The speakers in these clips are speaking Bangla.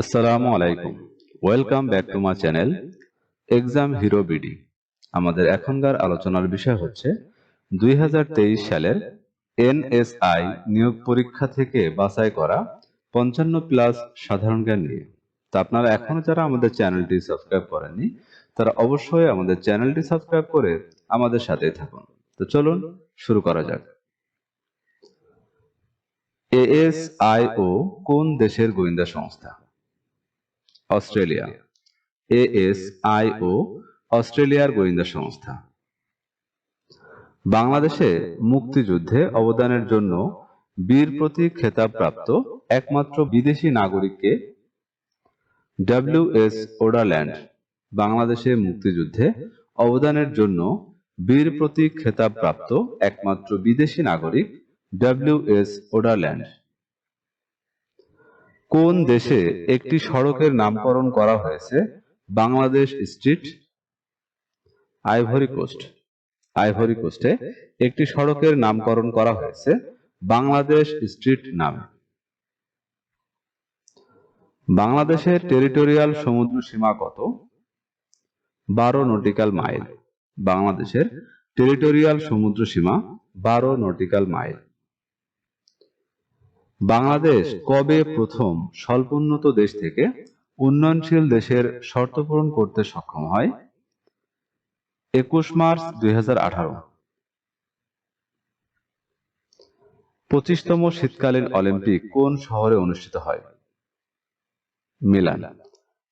আসসালামু আলাইকুম। Welcome back to my channel exam hero BD আমাদের এখনকার আলোচনার বিষয় হচ্ছে দুই হাজার তেইশ সালের এনএসআই নিয়োগ পরীক্ষা থেকে বাছাই করা পঞ্চান্ন প্লাস সাধারণ জ্ঞান নিয়ে। তা আপনারা এখনও যারা আমাদের চ্যানেলটি সাবস্ক্রাইব করেননি, তারা অবশ্যই আমাদের চ্যানেলটি সাবস্ক্রাইব করে আমাদের সাথেই থাকুন। তো চলুন শুরু করা যাক। এএসআইও কোন দেশের গোয়েন্দা সংস্থা? অস্ট্রেলিয়া। এএসআইও অস্ট্রেলিয়ার গোয়েন্দা সংস্থা। বাংলাদেশে মুক্তিযুদ্ধে অবদানের জন্য বীর প্রতীক খেতাব প্রাপ্ত একমাত্র বিদেশি নাগরিককে ডাব্লিউ এস ওডারল্যান্ড বাংলাদেশে মুক্তিযুদ্ধে অবদানের জন্য বীর প্রতীক খেতাব প্রাপ্ত একমাত্র বিদেশি নাগরিক ডাব্লিউ এস ওডারল্যান্ড। কোন দেশে একটি সড়কের নামকরণ করা হয়েছে? Bangladesh street, Ivory Coast. Ivory কোস্টে একটি সড়কের নামকরণ করা হয়েছে। বাংলাদেশ স্ট্রিট নামে। বাংলাদেশের টেরিটোরিয়াল সমুদ্র সীমা কত? বারো নটিক্যাল মাইল। বাংলাদেশের টেরিটোরিয়াল সমুদ্র সীমা বারো নটিক্যাল মাইল। বাংলাদেশ কবে প্রথম স্বল্পোন্নত দেশ থেকে উন্নয়নশীল দেশের শর্ত পূরণ করতে সক্ষম হয়? একুশ মার্চ দুই পঁচিশতম শীতকালীন অলিম্পিক কোন শহরে অনুষ্ঠিত হয়? মিলান।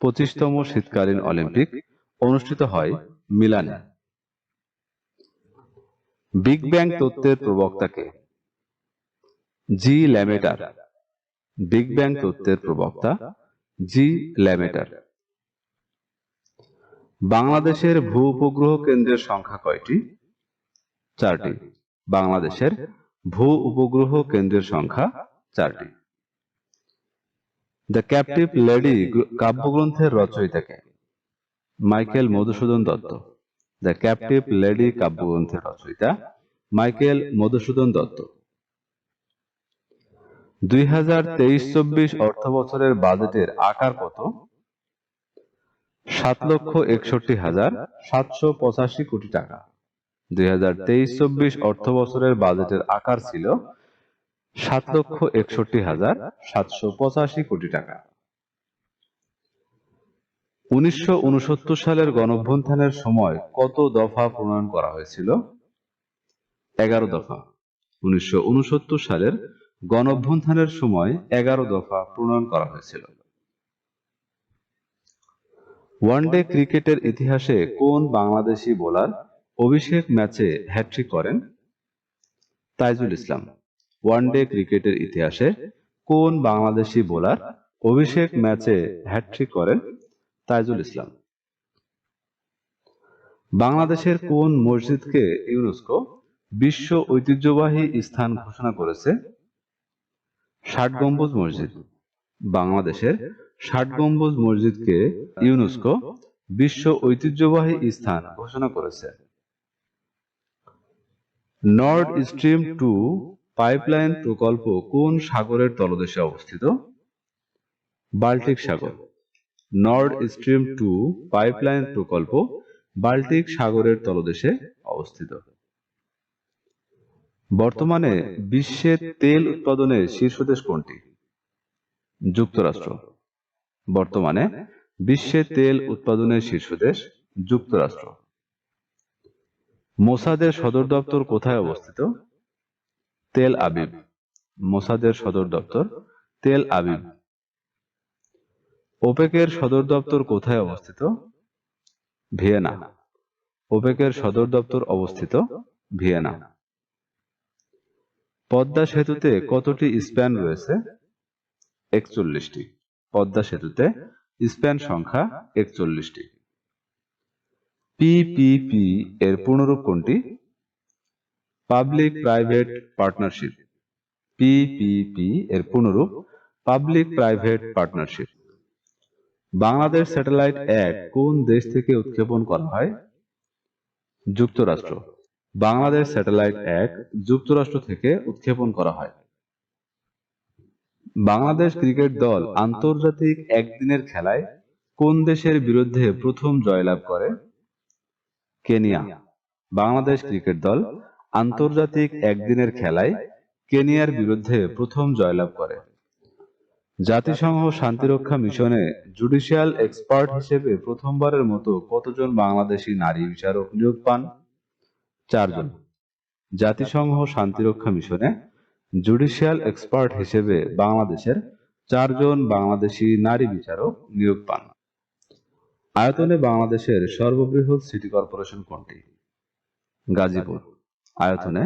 পঁচিশতম শীতকালীন অলিম্পিক অনুষ্ঠিত হয় মিলানে। বিগ ব্যাং তত্ত্বের প্রবক্তাকে জি ল্যামেটার বিগ ব্যাং তত্ত্বের প্রবক্তা জি ল্যামেটার বাংলাদেশের ভূ উপগ্রহ কেন্দ্রের সংখ্যা কয়টি? চারটি। বাংলাদেশের ভূ উপগ্রহ কেন্দ্রের সংখ্যা চারটি। দ্য ক্যাপটিভ লেডি কাব্যগ্রন্থের রচয়িতাকে। Michael Madhusudan Dutta. The captive lady কাব্যগ্রন্থের রচয়িতা মাইকেল মধুসূদন দত্ত। দুই হাজার তেইশ চব্বিশ অর্থ বছরের বাজেটের আকার কত? সাত লক্ষ একষট্টি হাজার সাতশো পঁচাশি কোটি টাকা। দুই হাজার তেইশ চব্বিশ অর্থ বছরের বাজেটের আকার ছিল সাত লক্ষ একষট্টি হাজার সাতশো পঁচাশি কোটি টাকা। উনিশশো উনসত্তর সালের গণঅভ্যুত্থানের সময় কত দফা প্রণয়ন করা হয়েছিল? এগারো দফা। উনিশশো উনসত্তর সালের গণঅভ্যুত্থানের সময় এগারো দফা প্রণয়ন করা হয়েছিল। ওয়ানডে ক্রিকেটের ইতিহাসে কোন বাংলাদেশি বোলার অভিষেক ম্যাচে হ্যাট্রিক করেন? তাইজুল ইসলাম। ওয়ানডে ক্রিকেটের ইতিহাসে কোন বাংলাদেশি বোলার অভিষেক ম্যাচে হ্যাট্রিক করেন? তাইজুল ইসলাম। বাংলাদেশের কোন মসজিদকে ইউনেস্কো বিশ্ব ঐতিহ্যবাহী স্থান ঘোষণা করেছে? ষাট গম্বুজ মসজিদ। বাংলাদেশের ষাট গম্বুজ মসজিদকে ইউনেস্কো বিশ্ব ঐতিহ্যবাহী স্থান ঘোষণা করেছে। নর্থ স্ট্রিম টু পাইপলাইন প্রকল্প কোন সাগরের তলদেশে অবস্থিত? বাল্টিক সাগর। নর্থ স্ট্রিম টু পাইপলাইন প্রকল্প বাল্টিক সাগরের তলদেশে অবস্থিত। বর্তমানে বিশ্বে তেল উৎপাদনে শীর্ষ দেশ কোনটি? যুক্তরাষ্ট্র। বর্তমানে বিশ্বে তেল উৎপাদনের শীর্ষ দেশ যুক্তরাষ্ট্র। মোসাদের সদর দপ্তর কোথায় অবস্থিত? Tel Aviv. মোসাদের সদর দপ্তর তেল আবিব। ওপেকের সদর দপ্তর কোথায় অবস্থিত? ভিয়েনা। ওপেকের সদর দপ্তর অবস্থিত ভিয়েনা। পদ্মা সেতুতে কতটি স্প্যান রয়েছে? একচল্লিশটি। পদ্মা সেতুতে স্প্যান সংখ্যা একচল্লিশটি। পিপিপি এর পূর্ণরূপ কোনটি পাবলিক প্রাইভেট পার্টনারশিপ পিপিপি এর পূর্ণরূপ public private partnership Bangladesh satellite এক কোন দেশ থেকে উৎক্ষেপণ করা হয়? যুক্তরাষ্ট্র। বাংলাদেশ স্যাটেলাইট এক যুক্তরাষ্ট্র থেকে উৎক্ষেপণ করা হয়। বাংলাদেশ ক্রিকেট দল আন্তর্জাতিক একদিনের খেলায় কোন দেশের বিরুদ্ধে প্রথম জয়লাভ করে? কেনিয়া। বাংলাদেশ ক্রিকেট দল আন্তর্জাতিক একদিনের খেলায় কেনিয়ার বিরুদ্ধে প্রথম জয়লাভ করে। জাতিসংঘ শান্তিরক্ষা মিশনে জুডিশিয়াল এক্সপার্ট হিসেবে প্রথমবারের মতো কতজন বাংলাদেশী নারী বিচারক নিয়োগ পান? চারজন। জাতিসংঘ শান্তিরক্ষা মিশনে জুডিশিয়াল এক্সপার্ট হিসেবে বাংলাদেশের চারজন বাংলাদেশী নারী বিচারক নিয়োগ পান। আয়তনে বাংলাদেশের সর্ববৃহৎ সিটি কর্পোরেশন কোনটি? গাজীপুর। আয়তনে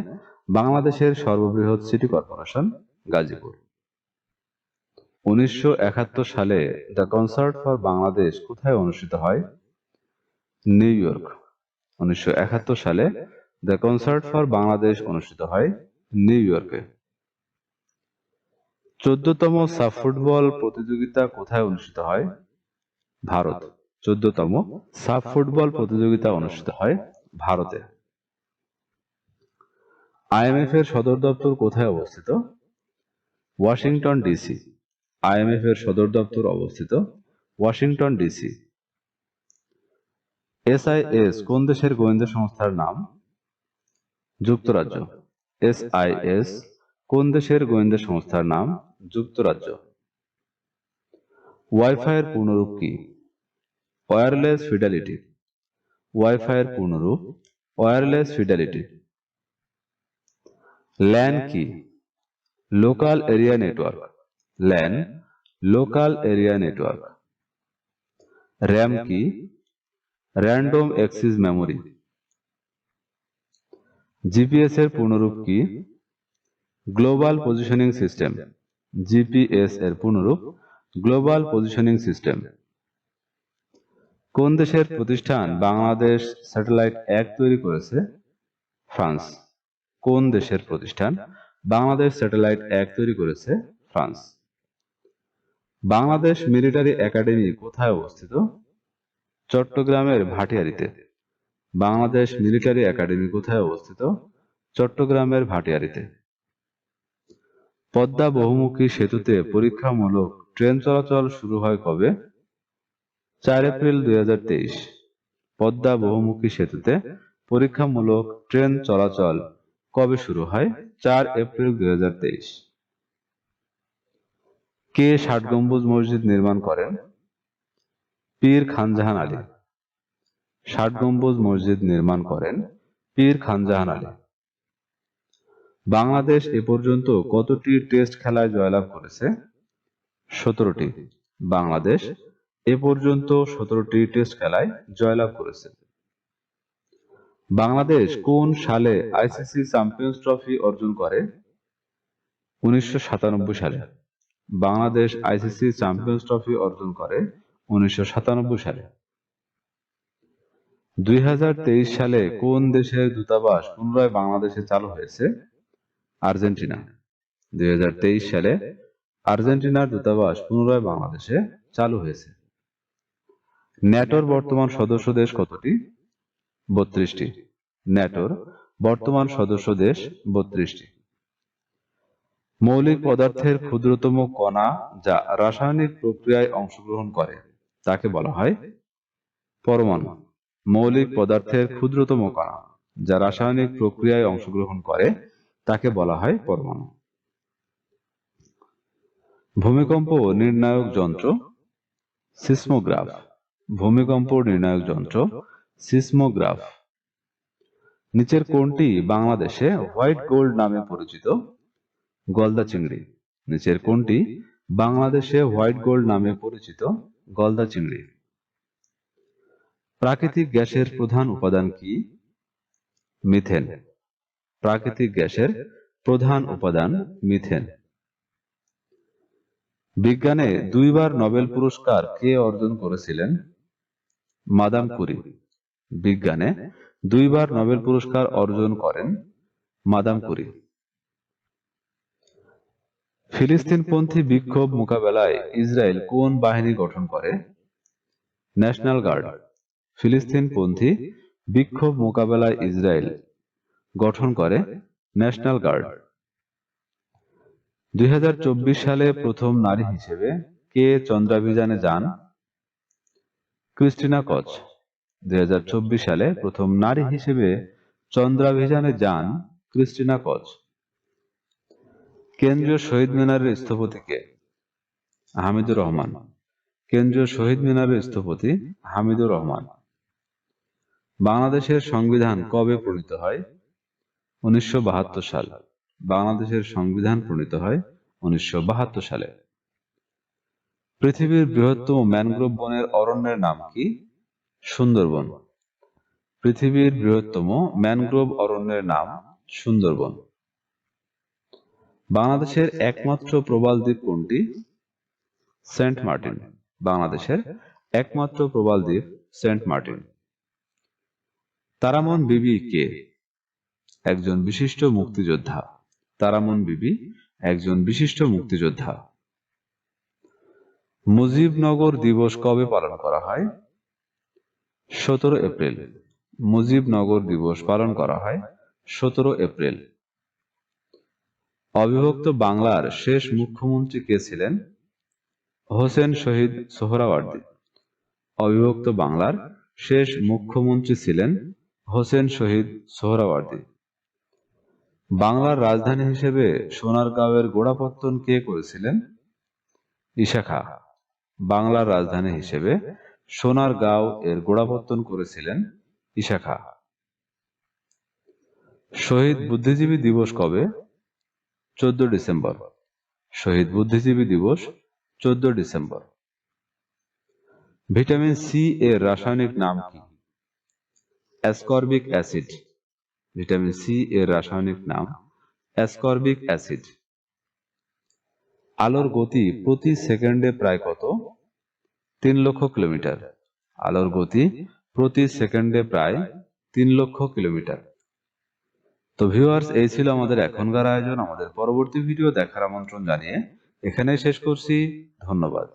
বাংলাদেশের সর্ববৃহৎ সিটি কর্পোরেশন গাজীপুর। উনিশশো একাত্তর সালে দ্য কনসার্ট ফর বাংলাদেশ কোথায় অনুষ্ঠিত হয়? New York. উনিশশো একাত্তর সালে দ্য কনসার্ট ফর বাংলাদেশ অনুষ্ঠিত হয় নিউ ইয়র্কে চোদ্দতম সাফ ফুটবল প্রতিযোগিতা কোথায় অনুষ্ঠিত হয়? ভারত। চোদ্দতম সাফ ফুটবল প্রতিযোগিতা অনুষ্ঠিত হয় ভারতে। আইএমএফ এর সদর দপ্তর কোথায় অবস্থিত? Washington DC. আইএমএফ এর সদর দপ্তর অবস্থিত ওয়াশিংটন ডিসি। এসআইএস কোন দেশের গোয়েন্দা সংস্থার নাম? যুক্তরাজ্য। এসআইএস কোন দেশের গোয়েন্দা সংস্থার নাম? যুক্তরাজ্য। ওয়াইফাই এর পূর্ণরূপ কি? Wireless fidelity. ওয়াইফাই এর পূর্ণরূপ ওয়্যারলেস ফিডেলিটি। ল্যান কি? Local area network. LAN, local area network. RAM কি? Random access memory. জিপিএস এর পূর্ণরূপ কি? গ্লোবাল পজিশনিং সিস্টেম জিপিএস এর পূর্ণরূপ গ্লোবাল পজিশনিং সিস্টেম কোন দেশের প্রতিষ্ঠান বাংলাদেশ স্যাটেলাইট এক তৈরি করেছে? ফ্রান্স। কোন দেশের প্রতিষ্ঠান বাংলাদেশ স্যাটেলাইট এক তৈরি করেছে? ফ্রান্স। বাংলাদেশ মিলিটারি একাডেমি কোথায় অবস্থিত? চট্টগ্রামের ভাটিয়ারিতে। বাংলাদেশ মিলিটারি একাডেমি কোথায় অবস্থিত? চট্টগ্রামের ভাটিয়ারিতে। পদ্মা বহুমুখী সেতুতে পরীক্ষামূলক ট্রেন চলাচল শুরু হয় কবে? চার এপ্রিল দুই হাজার তেইশ। পদ্মা বহুমুখী সেতুতে পরীক্ষামূলক ট্রেন চলাচল কবে শুরু হয়? চার এপ্রিল দুই হাজার তেইশ। কে ষাট গম্বুজ মসজিদ নির্মাণ করেন? পীর খানজাহান আলী। ষাট গম্বুজ মসজিদ নির্মাণ করেন পীর খানজাহান আলী। বাংলাদেশ এ পর্যন্ত কতটি টেস্ট খেলায় জয়লাভ করেছে? সতেরোটি। বাংলাদেশ এ পর্যন্ত সতেরোটি টেস্ট খেলায় জয়লাভ করেছে। বাংলাদেশ কোন সালে আইসিসি চ্যাম্পিয়ন্স ট্রফি অর্জন করে? উনিশশো সাতানব্বই সালে। বাংলাদেশ আইসিসি চ্যাম্পিয়ন্স ট্রফি অর্জন করে উনিশশো সাতানব্বই সালে। দুই হাজার তেইশ সালে কোন দেশের দূতাবাস পুনরায় বাংলাদেশে চালু হয়েছে? আর্জেন্টিনা। দুই হাজার তেইশ সালে আর্জেন্টিনার দূতাবাস পুনরায় বাংলাদেশে চালু হয়েছে। ন্যাটোর বর্তমান সদস্য দেশ কতটি? বত্রিশটি। ন্যাটোর বর্তমান সদস্য দেশ বত্রিশটি। মৌলিক পদার্থের ক্ষুদ্রতম কণা যা রাসায়নিক প্রক্রিয়ায় অংশগ্রহণ করে তাকে বলা হয় পরমাণু। মৌলিক পদার্থের ক্ষুদ্রতম কণা, যা রাসায়নিক প্রক্রিয়ায় অংশগ্রহণ করে, তাকে বলা হয় পরমাণু। ভূমিকম্প নির্ণায়ক যন্ত্র, সিসমোগ্রাফ। ভূমিকম্প নির্ণায়ক যন্ত্র, সিসমোগ্রাফ। নিচের কোনটি বাংলাদেশে হোয়াইট গোল্ড নামে পরিচিত, গলদা চিংড়ি। নিচের কোনটি বাংলাদেশে হোয়াইট গোল্ড নামে পরিচিত, গলদা চিংড়ি। প্রাকৃতিক গ্যাসের প্রধান উপাদান কি? মিথেন। প্রাকৃতিক গ্যাসের প্রধান উপাদান মিথেন। বিজ্ঞানে দুইবার নোবেল পুরস্কার কে অর্জন করেছিলেন? Madame Curie. বিজ্ঞানে দুইবার নোবেল পুরস্কার অর্জন করেন মাদাম কুরি। ফিলিস্তিনপন্থী বিক্ষোভ মোকাবেলায় ইসরায়েল কোন বাহিনী গঠন করে? National guard. ফিলিস্তিনপন্থী বিক্ষোভ মোকাবেলায় ইসরায়েল গঠন করে ন্যাশনাল গার্ড দুই হাজার চব্বিশ সালে প্রথম নারী হিসেবে কে চন্দ্রাভিযানে যান? ক্রিস্টিনা কচ। দুই সালে প্রথম নারী হিসেবে চন্দ্রাভিযানে যান ক্রিস্টিনা কচ। কেন্দ্রীয় শহীদ মিনারের স্থপতি কে? হামিদুর রহমান। কেন্দ্রীয় শহীদ মিনারের স্থপতি হামিদুর রহমান। বাংলাদেশের সংবিধান কবে প্রণীত হয়? উনিশশো বাহাত্তর সাল। বাংলাদেশের সংবিধান প্রণীত হয় উনিশশো বাহাত্তর সালে। পৃথিবীর বৃহত্তম ম্যানগ্রোভ বনের অরণ্যের নাম কি? সুন্দরবন। পৃথিবীর বৃহত্তম ম্যানগ্রোভ অরণ্যের নাম সুন্দরবন। বাংলাদেশের একমাত্র প্রবাল দ্বীপ কোনটি? Saint Martin. বাংলাদেশের একমাত্র প্রবাল দ্বীপ সেন্ট মার্টিন। তারামন বিবি কে? একজন বিশিষ্ট মুক্তিযোদ্ধা। তারামন বিবি, একজন বিশিষ্ট মুক্তিযোদ্ধা। মুজিবনগর দিবস কবে পালন করা হয়? সতেরো এপ্রিল। মুজিবনগর দিবস পালন করা হয় সতেরো এপ্রিল। অবিভক্ত বাংলার শেষ মুখ্যমন্ত্রী কে ছিলেন? হোসেন শহীদ সোহরাওয়ার্দী। অবিভক্ত বাংলার শেষ মুখ্যমন্ত্রী ছিলেন হোসেন শহীদ সোহরাওয়ার্দী। বাংলার রাজধানী হিসেবে সোনারগাঁওয়ের গোড়াপত্তন কে করেছিলেন? ঈশা খাঁ। বাংলার রাজধানী হিসেবে সোনারগাঁও এর গোড়াপত্তন করেছিলেন ঈশা খাঁ। শহীদ বুদ্ধিজীবী দিবস কবে? চোদ্দ ডিসেম্বর। শহীদ বুদ্ধিজীবী দিবস চোদ্দ ডিসেম্বর। ভিটামিন সি এর রাসায়নিক নাম কি? অ্যাসকর্বিক অ্যাসিড, ভিটামিন সি এর রাসায়নিক নাম অ্যাসকর্বিক অ্যাসিড। আলোর গতি প্রতি সেকেন্ডে প্রায় কত? তিন লক্ষ কিলোমিটার। আলোর গতি প্রতি সেকেন্ডে প্রায় তিন লক্ষ কিলোমিটার। তো ভিউয়ার্স, এই ছিল আমাদের এখনকার আয়োজন। আমাদের পরবর্তী ভিডিও দেখার আমন্ত্রণ জানিয়ে এখানেই শেষ করছি। ধন্যবাদ।